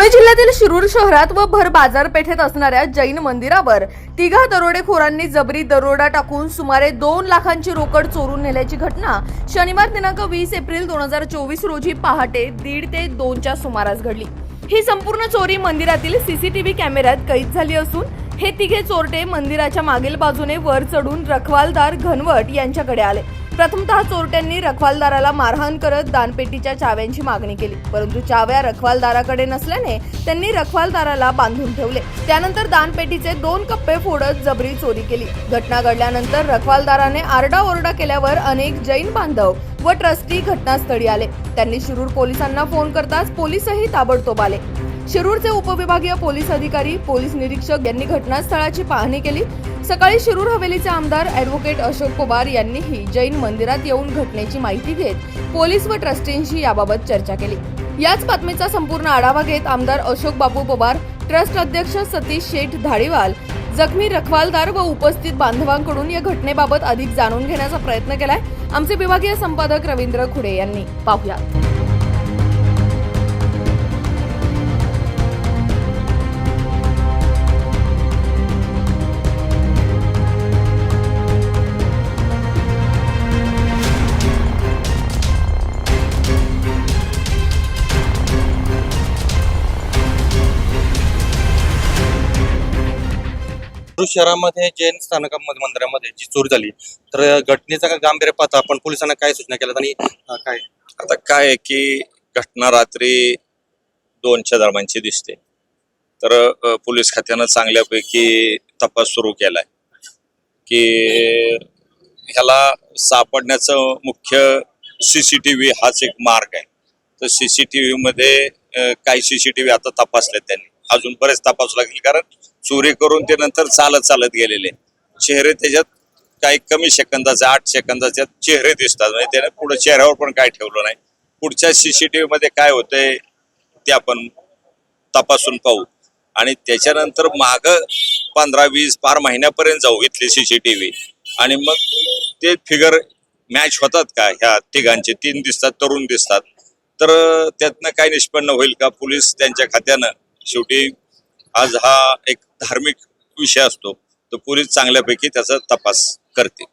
धुळे जिल्ह्यातील शिरूर शहरात व भर बाजारपेठेत असणाऱ्या जैन मंदिरावर तिघा दरोडेखोरांनी जबरी दरोडा टाकून सुमारे दोन लाखांची रोकड चोरून नेल्याची घटना शनिवार दिनांक वीस एप्रिल दोन हजार चोवीस रोजी पहाटे दीड ते दोनच्या सुमारास घडली. ही संपूर्ण चोरी मंदिरातील सीसीटीव्ही कॅमेऱ्यात कैद झाली असून हे तिघे चोरटे मंदिराच्या मागील बाजूने वर चढून रखवालदार घनवट यांच्याकडे आले. प्रथमतः चोरट्यांनी रखवालदाराला मारहाण करत दानपेटीच्या चाव्यांची मागणी केली. परंतु चाव्या रखवालदाराकडे नसल्याने त्यांनी रखवालदाराला बांधून ठेवले. त्यानंतर दानपेटीचे दोन कप्पे फोडत जबरी चोरी केली. घटना घडल्यानंतर रखवालदाराने आरडाओरडा केल्यावर अनेक जैन बांधव व ट्रस्टी घटनास्थळी आले. त्यांनी शिरूर पोलिसांना फोन करताच पोलीसही ताबडतोब आले. शिरूरचे उपविभागीय पोलीस अधिकारी पोलीस निरीक्षक यांनी घटनास्थळाची पाहणी केली. सकाळी शिरूर हवेलीचे आमदार ॲडव्होकेट अशोक पवार यांनीही जैन मंदिरात येऊन घटनेची माहिती घेत पोलीस व ट्रस्टींशी याबाबत चर्चा केली. याच बातमीचा संपूर्ण आढावा घेत आमदार अशोक बाबू पवार ट्रस्ट अध्यक्ष सतीश शेठ धाडीवाल जखमी रखवालदार व उपस्थित बांधवांकडून या घटनेबाबत अधिक जाणून घेण्याचा प्रयत्न केलाय. आमचे विभागीय संपादक रवींद्र खुडे यांनी. पाहुयात शिरूर शहरामध्ये जैन स्थानकामध्ये मंदिरामध्ये जी चोरी झाली तर घटनेचा काय गांभीर्य पाहता आपण पोलिसांना काय सूचना केल्यात आणि अं, काय? आता काय आहे की घटना रात्री दोनच्या दरम्यानची दिसते. तर अ, पोलीस खात्यानं चांगल्यापैकी तपास सुरू केलाय की ह्याला सापडण्याचं मुख्य सी सी टी व्ही हाच एक मार्ग आहे. तर सी सी मध्ये व्हीमध्ये काही व्ही आता तपासले त्यांनी. अजून बरेच तपासू लागतील कारण चोरी करून ते नंतर चालत चालत गेलेले. चेहरे त्याच्यात काही कमी सेकंदाचे आठ सेकंदाचे चेहरे दिसतात. म्हणजे त्याने पुढे चेहऱ्यावर पण काय ठेवलं नाही. पुढच्या सीसीटीव्ही मध्ये काय होतंय ते आपण तपासून पाहू. आणि त्याच्यानंतर माग पंधरा वीस बार महिन्यापर्यंत जाऊ इथली सीसीटीव्ही आणि मग ते फिगर मॅच होतात का? ह्या तिघांचे तीन दिसतात तरुण दिसतात. तर त्यातनं काय निष्पन्न होईल का? पोलीस त्यांच्या खात्यानं शेवटी आज हा एक धार्मिक विषय असतो तर पोलीस चांगल्यापैकी त्याचा तपास करते.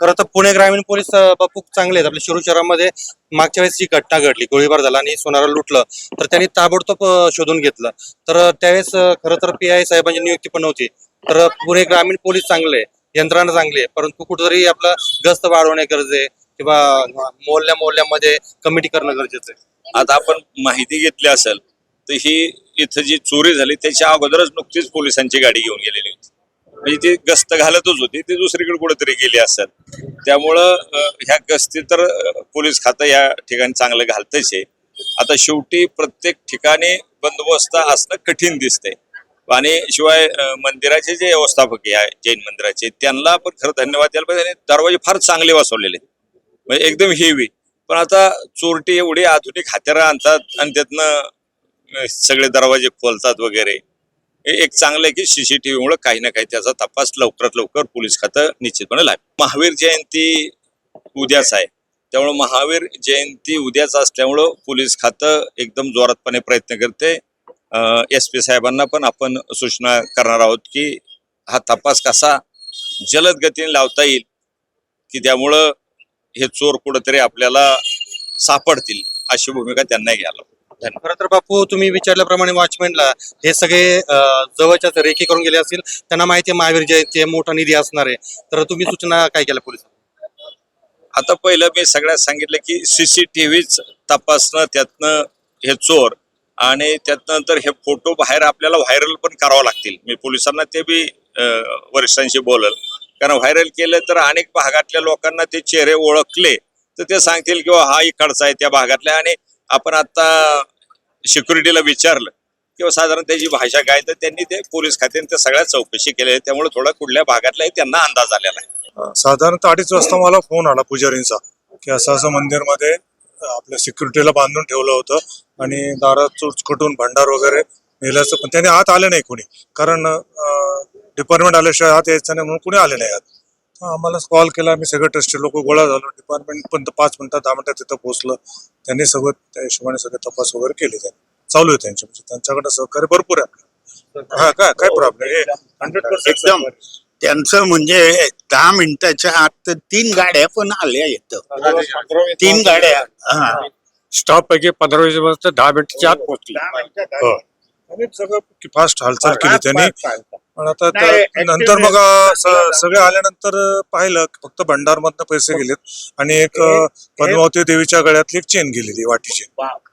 खरं तर पुणे ग्रामीण पोलीस बापू चांगले आहेत. आपल्या शिरूर शहरामध्ये मागच्या वेळेस जी घटना घडली. गोळीबार झाला आणि सोनारा लुटलं. तर त्यांनी ताबडतोब शोधून घेतलं. तर त्यावेळेस खरं तर पी आय साहेबांची नियुक्ती पण नव्हती. तर पुणे ग्रामीण पोलीस चांगले यंत्रणा चांगली आहे. परंतु कुठेतरी आपलं गस्त वाढवणे गरजे किंवा मोहल्ल्या मोहल्ल्यामध्ये कमिटी करणं गरजेचं आहे. आता आपण माहिती घेतली असेल तर ही इथं जी चोरी झाली त्याच्या अगोदरच नुकतीच पोलिसांची गाडी घेऊन गेलेली होती. म्हणजे ती गस्त घालतच होती ती दुसरीकडे कुठेतरी गेली असत त्यामुळं ह्या गस्ती तर पोलीस खातं या ठिकाणी चांगलं घालतच आहे. आता शेवटी प्रत्येक ठिकाणी बंदोबस्त असणं कठीण दिसतंय. आणि शिवाय मंदिराचे जे व्यवस्थापक आहे जैन मंदिराचे त्यांना पण खरं धन्यवाद द्यायला पाहिजे. आणि दरवाजे फार चांगले वाचवलेले म्हणजे एकदम हेवी पण आता चोरटी एवढी आधुनिक हत्यारं आणतात आणि त्यातनं सगळे दरवाजे खोलतात वगैरे. हे एक चांगलं आहे की सीसीटीव्ही मुळे काही ना काही त्याचा तपास लवकरात लवकर पोलीस खातं निश्चितपणे लागेल. महावीर जयंती उद्याच आहे. त्यामुळं महावीर जयंती उद्याच असल्यामुळं पोलीस खातं एकदम जोरातपणे प्रयत्न करते. एस पी साहेबांना पण आपण सूचना करणार आहोत की हा तपास कसा जलद गतीने लावता येईल की त्यामुळं हे चोर कुठंतरी आपल्याला सापडतील अशी भूमिका त्यांना घ्यायला खरं तर बापू तुम्ही विचारल्याप्रमाणे वॉचमॅनला हे सगळे जवळच्या जवळच्याच रेखी करून गेले असतील त्यांना माहिती आहे महावीर जयंती मोठा निधी असणार आहे. तर तुम्ही सूचना काय केल्या पोलीस आता पहिलं मी सगळ्यात सांगितलं की सीसीटीव्हीच तपासणं त्यातनं हे चोर आणि त्यातनंतर हे फोटो बाहेर आपल्याला व्हायरल पण करावं लागतील. मी पोलिसांना ते बी वरिष्ठांशी बोलल. कारण व्हायरल केलं तर अनेक भागातल्या लोकांना ते चेहरे ओळखले तर ते सांगतील किंवा हा इकडचा आहे त्या भागातल्या आणि आपण आता सिक्युरिटीला विचारलं किंवा साधारण त्याची भाषा काय तर त्यांनी ते पोलीस खात्याने त्या सगळ्या चौकशी केल्या त्यामुळे थोडा कुठल्या भागातला त्यांना अंदाज आलेला आहे. साधारणतः अडीच वाजता मला फोन आला पुजारींचा की असं असं मंदिरमध्ये आपल्या सिक्युरिटीला बांधून ठेवलं होतं आणि दारात चुटचुटून भंडार वगैरे नेल्याचं पण त्याने आत आले नाही कोणी. कारण डिपार्टमेंट आल्याशिवाय आत यायचं नाही म्हणून कुणी आले नाही आत. आम्हाला कॉल केला. आम्ही सगळे ट्रस्टी लोक गोळा झालो. डिपार्टमेंट पण पाच मिनिटात दहा मिनिटात तिथं पोहोचलं. त्यांनी सगळं त्या हिशोबाने सगळे तपास वगैरे केले. त्यांनी चालू आहे त्यांच्या म्हणजे त्यांच्याकडे सहकार्य भरपूर आहे आपल्याला. हा काय काय प्रॉब्लेम हंड्रेड एकदम त्यांचं म्हणजे दहा मिनिटाच्या आत तर तीन गाड्या पण आल्या येतं तीन गाड्या हा. स्टॉप पैकी पंधरा वीस दहा मिनिटच्या आत पोहोचली. हो. आणि सगळं फास्ट हालचाल केली त्यांनी. पण आता नाही, नंतर मग सगळे आल्यानंतर पाहिलं की फक्त भंडारमधनं पैसे गेलेत. आणि एक पद्मावती देवीच्या गळ्यातली एक चेन गेलेली वाटीची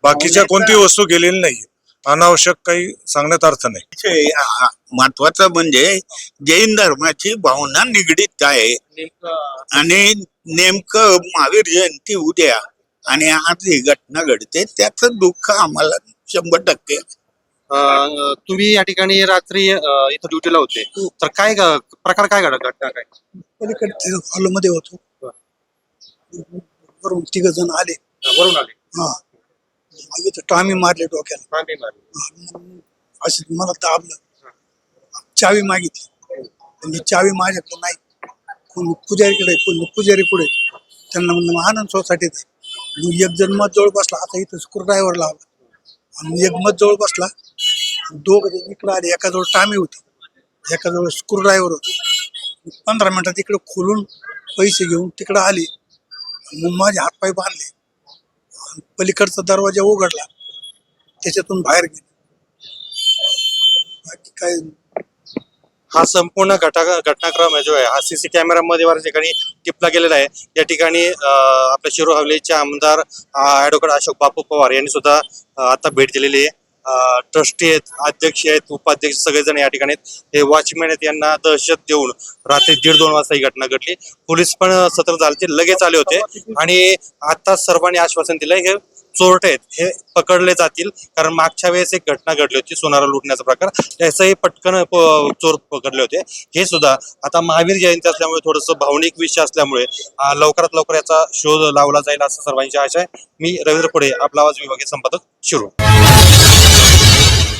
बाकीच्या कोणती वस्तू गेलेली नाहीये. अनावश्यक काही सांगण्यात अर्थ नाही. हा महत्वाचं म्हणजे जैन धर्माची भावना निगडीत आहे. आणि नेमकं महावीर जयंती उद्या आणि आज ही घटना घडते त्याचं दुःख आम्हाला शंभर टक्के तुम्ही या ठिकाणी रात्री इथं ड्युटीला होते. तर काय प्रकार काय घडला घटना काय? पलीकडे हॉलमध्ये होतो. वरून तिघ जण आले. वरून आले. हा. मागे तर टामी मारले डोक्याला. असं मला दाबलं. चावी मागितली. ही चावी माझ्याकडे नाही. कोण पुजारीकडे कोण पुजारी पुढे. त्यांना म्हणलं आनंद सोसायटीत एक जण मत जवळ बसला. आता इथं स्क्रू ड्रायव्हर लावला आणि एक मत जवळ बसला. दोघ इकडं आले एकाजवळ टामे होती एकाजवळ स्क्रू ड्रायव्हर होतं. पंधरा मिनिटात इकडे खोलून पैसे घेऊन तिकडं आले. मग माझे हातपाय बांधले. पलीकडचा दरवाजा उघडला. त्याच्यातून बाहेर गेले. बाकी काय? हा संपूर्ण घटा घटनाक्रम आहे जो आहे हा सीसी कॅमेरामध्ये या ठिकाणी टिपला गेलेला आहे. या ठिकाणी आपल्या शिरो हवेलीचे आमदार ॲडव्होकेट अशोक बापू पवार यांनी सुद्धा आता भेट दिलेली आहे. ट्रस्टी आहेत अध्यक्ष आहेत उपाध्यक्ष सगळेजण या ठिकाणी आहेत. हे वॉचमॅन आहेत यांना दहशत देऊन रात्री दीड दोन वाजता ही घटना घडली. पोलीस पण सतर्क झाले ते लगेच आले होते आणि आता सर्वांनी आश्वासन दिलंय हे चोरटे आहेत हे पकडले जातील. कारण मागच्या वेळेस एक घटना घडली होती सोनारा लुटण्याचा प्रकार. त्याचंही पटकन चोर पकडले होते. हे सुद्धा आता महावीर जयंती असल्यामुळे थोडंसं भावनिक विषय असल्यामुळे लवकरात लवकर याचा शोध लावला जाईल असं सर्वांची आशा आहे. मी रवींद्र पुढे आपला आवाज विभागीय संपादक शिरू